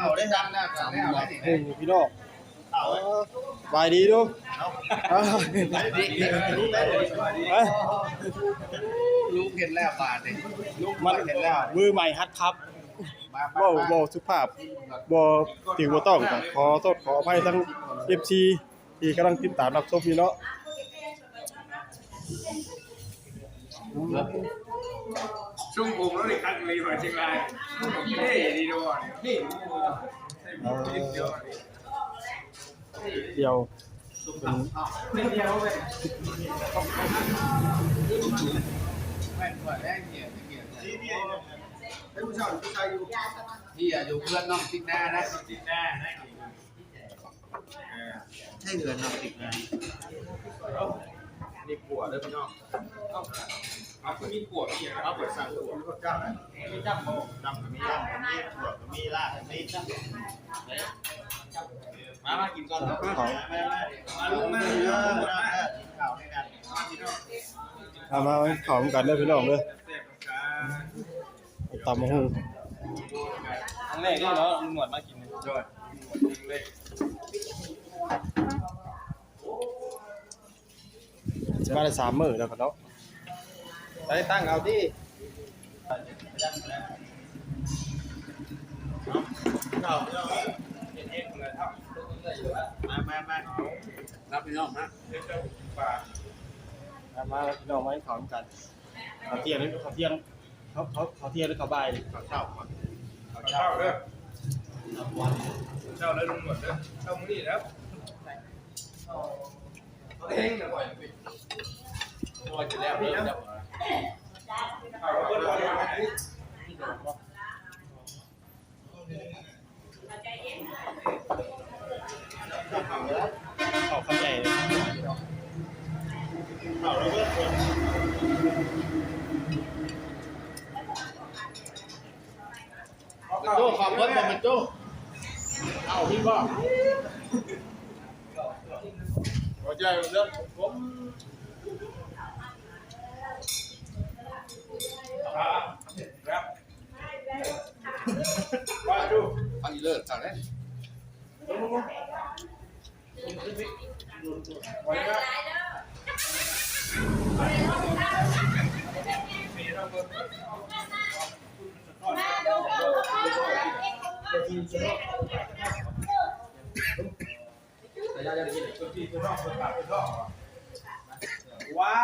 เอาได้ดังแล้วดังแล้วได้ดิหนึ่งพี่น้องเอาเออบายดีดูลูกเห็นแล้วบาดเลยลูกมันเห็นแล้วมือใหม่ฮัดครับบ่บ่สุภาพบ่ถึงบ่ต้องขอโทษขออภัยทั้ง FC ที่กำลังติดตามรับชมอยู่เนาะ ช่วงผมแล้วเลยคัดเลยมาเชียงรายนี่ดีโดนนี่เดียวเดียวเป็นเดียวเลยแม่นกว่าแรงเหี้ยเหี้ยที่นี่ให้ผู้ชายผู้ชายอยู่ที่อยู่เพื่อนน้องติ๊กหน้านะติดหน้าได้ใช่เงินน้องติ๊กหน้า นี่ปวดเลยพี่น้องเอาเอาคุณมีปวดพี่เอาปวดสั่งปวดก็จ้างไม่จ้างโมจ้างมีจ้างมีปวดมีลากมีจ้างมามากินก่อนของมาลุกมาเยอะมาข่าวในกันเอามาขอมกันเด้อพี่น้องเด้อเสพกันตำมะฮุ่งครั้งแรกนี่เนาะลุงหนวดมากินด้วยเลย มาได้สามมื้อแล้วก็เนาะไปตั้งเอาที่เอาเอาเอ็นเลยเท่ามามามารับพี่น้องนะเดี๋ยวจะฝากเอามาพี่น้องมาให้ขอมกันเขาวเที่ยงหรือเขาวเที่ยงเขาเขาเขาวเที่ยงหรือเขาวบ่ายนี่ข้าวเช้าก่อนเอาเช่าเด้อเช่าแล้วลุงหนวดเด้อเช่ามื้อนี้แล้วเอาเองนะบ่อย บ่อยจะแล้วนี่แล้วเอาเบิ่งก่อนออกคำใหญ่เลยโจ้ขอบคุณมันโจ้เอาพี่บอกหัวใจเรื่องผม ครับครับว่า ดูฟังอีเลิศสั่งได้ไว้นะแต่ยาจะได้ยินตัวที่ตัวน้องตัวปากตัวน้องว้า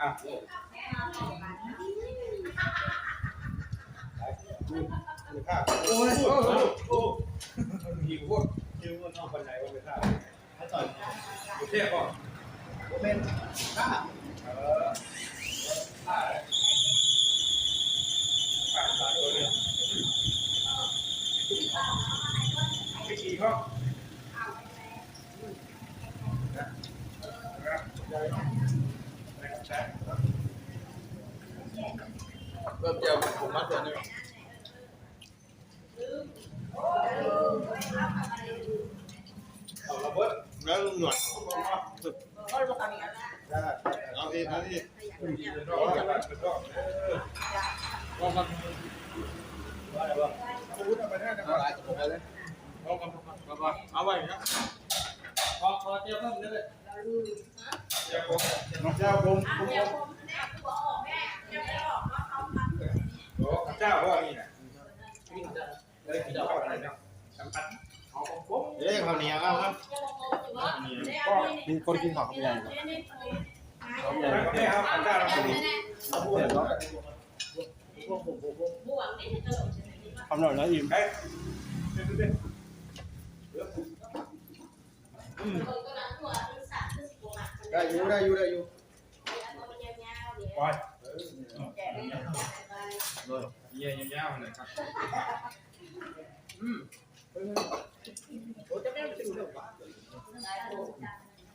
อะโอ้ยโอ้ย หิวพวกหิวพวกนองคนไหนว่าไปฆ่าถ้าต่อยเทียบก่อนเป็นข้าเออฆ่าเลยฆ่าหลาตัวเลยไปขี่ห้องเริ่มเจอผมมัดตัวนึง เอาระเบิดแล้วลุงหนวดเอาดีเอาเอบเป็นรอบเออว่ามันว่าอะไรวะพูดอะไรได้นะคเอารับหลายตัวเลยเอากันเอาไว้นะพอพอเจ้าเพิ่มเลยเจ้าผมเจ้าผม คนกินข้าวคำใหญ่บ่คำใหญ่ ไม่ไม่เอาเจ้าเราไม่ดี เผ็ดเนาะคำหน่อยนะอิ่ม เฮ้ยเด็ด ได้อยู่ได้อยู่ได้อยู่ ปล่อยเยี่ยยาวๆเลยครับอืม อาจู ดูเดือดเดี๋ยวมีเอาทีไม่ดีเปล่าแล้วครับคนบอกให้กินข้าวอยู่เอง ก็นวดดีแล้วเรา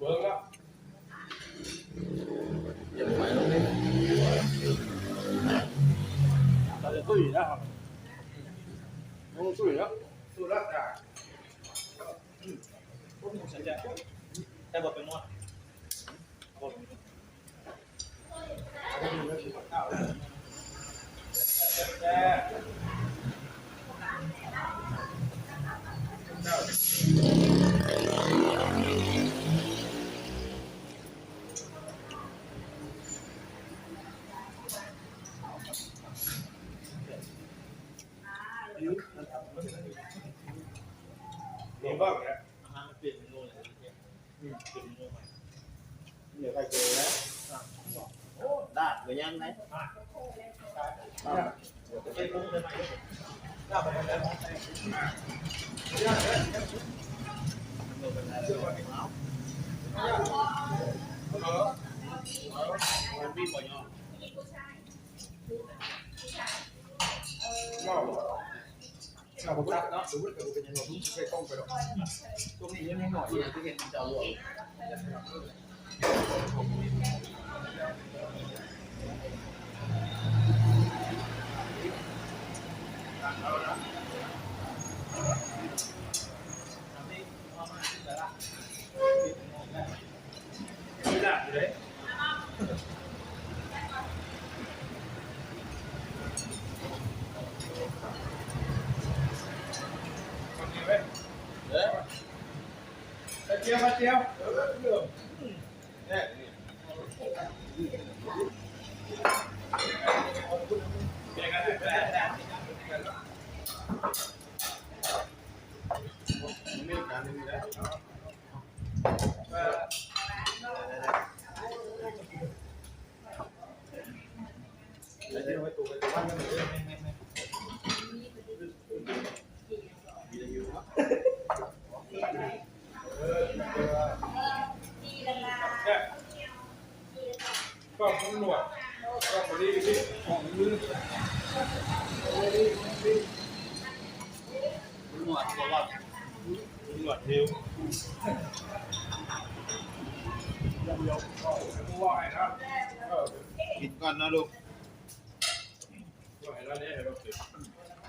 vướng đó giật mày luôn đi tôi gì đó không tôi gì đó tôi đó à không một sản phẩm tay bật cái mua. มีบ้างนะ อาหารมันเปลี่ยนเมนูเลยเนี่ยเปลี่ยนเมนูใหม่ เดี๋ยวใครเจอแล้ว โอ้ได้หรือยังไงเก็บกุ้งได้ไหมได้ไปแล้วมันวิ่งบ่อยอ่ะ นอกเอาผมรับเนาะ Gracias. หนวดตัวว่าหนวดเทวกินก่อนนะลูกไหวแล้วเนี่ยเราเก็บช่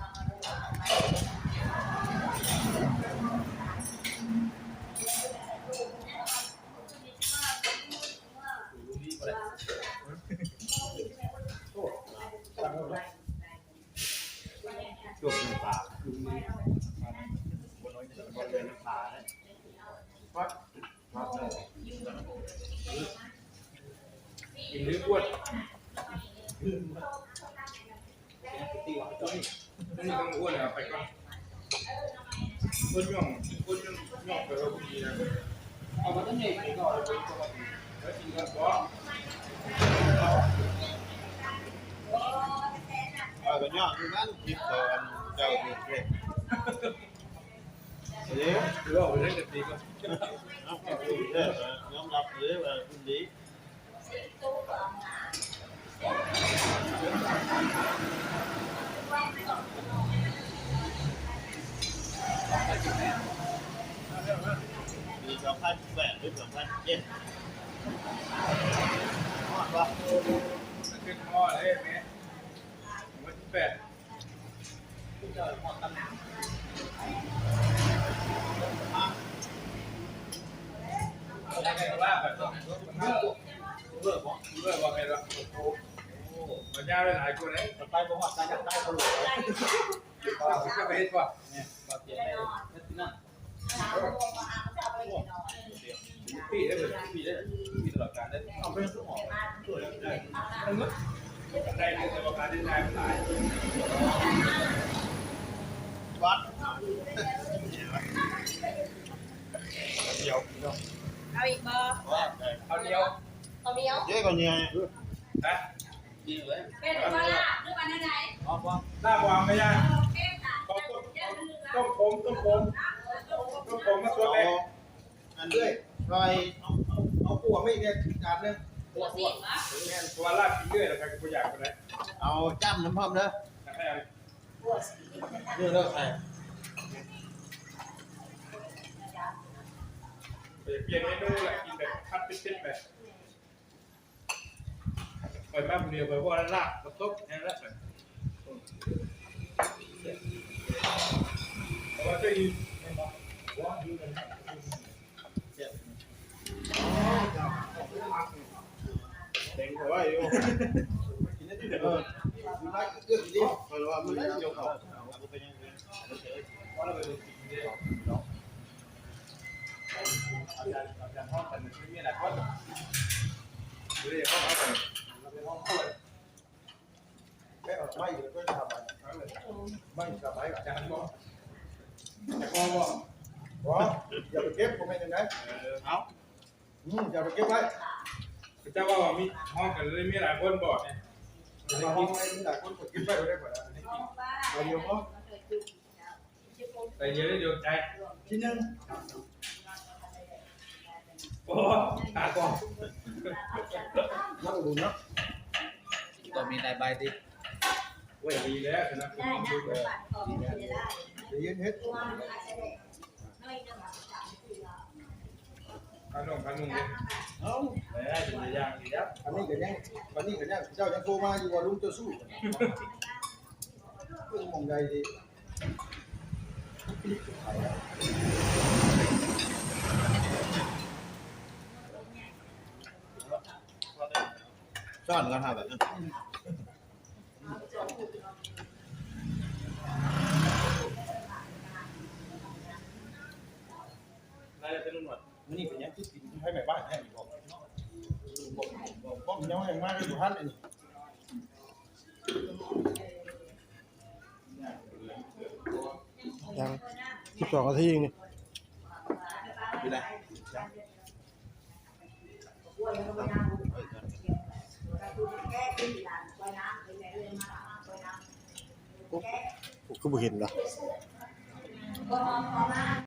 หรืออ้วน ตีว่าจะนี่ นี่ต้องอ้วนอ่ะไปก่อนอ้วนย่องอ้วนย่องย่องไปเราดีนะ เอามาตั้งใหญ่ก่อน แล้วกินกันบ่ เอากันย่อคือนั้นคิดก่อนเจ้าดูเด็กเดี๋ยว หรือว่าไปเล่นกันดีก่อน เอาไปดูเด้อยอมรับเลยว่าคุณดี ปีสองพันแปดหรือสองพันเจ็ดฮอดวะขึ้นห้อเลยแม่วันที่แปดเจอหมดตำแหน่ ลิกบอก เลือกว่าใครละโอ้โหมันยากหลายคนเลย ไปบอกว่าการจับได้คนหลง จะไปเห็นว่า เนี่ยก็เปลี่ยนได้นั่น ปีได้เลย ปีได้ปีตลอดการได้เอาไปสมองช่วยได้ มันมึกได้เลยแต่ว่าการได้ได้หลาย วัด เดียว เอาอีกบอ ว่า เอาเดียว เอาเดียวเจ๊ก็เนี่ยนะดีเลยเป็นหรือว่าล่ะหรือว่าไหนอ๋อว่าหน้าวางไม่ยากเอ๊ะค่ะต้มเดี๋ยวนึงนะต้มผมต้มผมต้มผมมาตัวเอาแรกอันนี้รอยเอาปัวไม่เนี่ยจานนึงตัวสิบอะแม่ตัวลาดกินเรื่อยแล้วกันกูอยากไปไหนเอาจ้ำน้ำพร้อมเด้อให้อะไรตัวสิบเรื่องเลิกใครเปลี่ยนเมนูแหละกินแบบคัดเป็นๆแบบ ไปบ้านเดียวไปว่าลาบมาต้มแค่นั้นแหละแต่ว่าจะยินว่าอยู่กัน เต็งเขาไว้อยู่เออมันรักเอื้อดีเพราะว่ามันเกี่ยวเขา ว่าเราไปดูกินเนี่ยอาจารย์อาจารย์ห้องกันไม่มีอะไรก็เรียกห้องอะไรเราเป็นห้องป่วย แค่ไม่อยู่ก็ทำไปไม่สบาย อาจารย์บอกแต่พอบอก วะอย่าไปเก็บผมไม่ยังไง เอา อืมอย่าไปเก็บไว้ เจ้าว่ามีห้องกัน cái ở may được cái làm bài nói là may là phải cả nhà không nhà con không có giờ phải kép của mày như đấy không ừ giờ phải kép đấy cái cháu bảo mi không cần lên mi lại quân bỏ này mà không ai cũng là quân phải kép đấy đấy phải là bao nhiêu không tại vì được chạy chứ nhưng Ồ, à con. Nó buồn lắm. ก็มีนายใบดิเว้ยดีแล้วนะคุณได้ต้องนะดูเลยปัดขอบไม่ได้จะยืนเฮ็ดตัวมันอาจจะได้น้อยนะสามสี่ละพันนุ่งพันนุ่งเนี่ยเอาไม่ได้เป็นอย่างดีแล้วอันนี้ก็ยังอันนี้ก็ยังเจ้ายังโทรมาอยู่ว่าลุงจะสู้เรื่องมองใดดี ม่บ้านให้บอกบอกบอกบอกยังยังมากอยู่ท่านนี่ ยัง12นาทีเองนี่ อยู่ไหน ผมก็บ่เห็นล่ะ